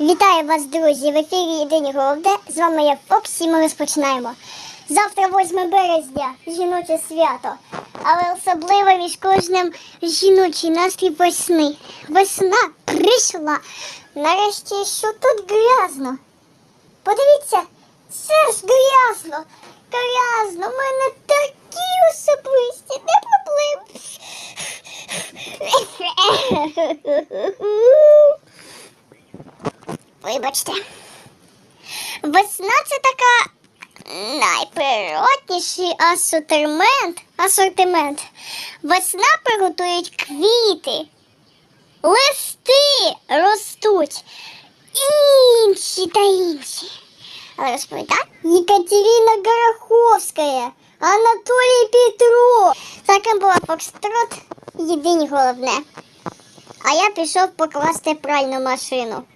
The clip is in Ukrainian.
Вітаю вас, друзі! В ефірі Єдині Головне. З вами я Фоксі, ми розпочинаємо. Завтра 8 березня, жіноче свято. Але особливо між кожним жіночий настрій весни. Весна прийшла. Нарешті, що тут грязно. Подивіться, це ж грязно. Грязно, в мене такі особисті, не проблем. Вибачте. Весна це така найприродніший асортимент. асортимент. Весна приготують квіти, листи ростуть, інші та інші. Але розповідає Екатерина Гороховська, Анатолій Петров. Таким була Фокстрот, єдині головне. А я пішов покласти пральну машину.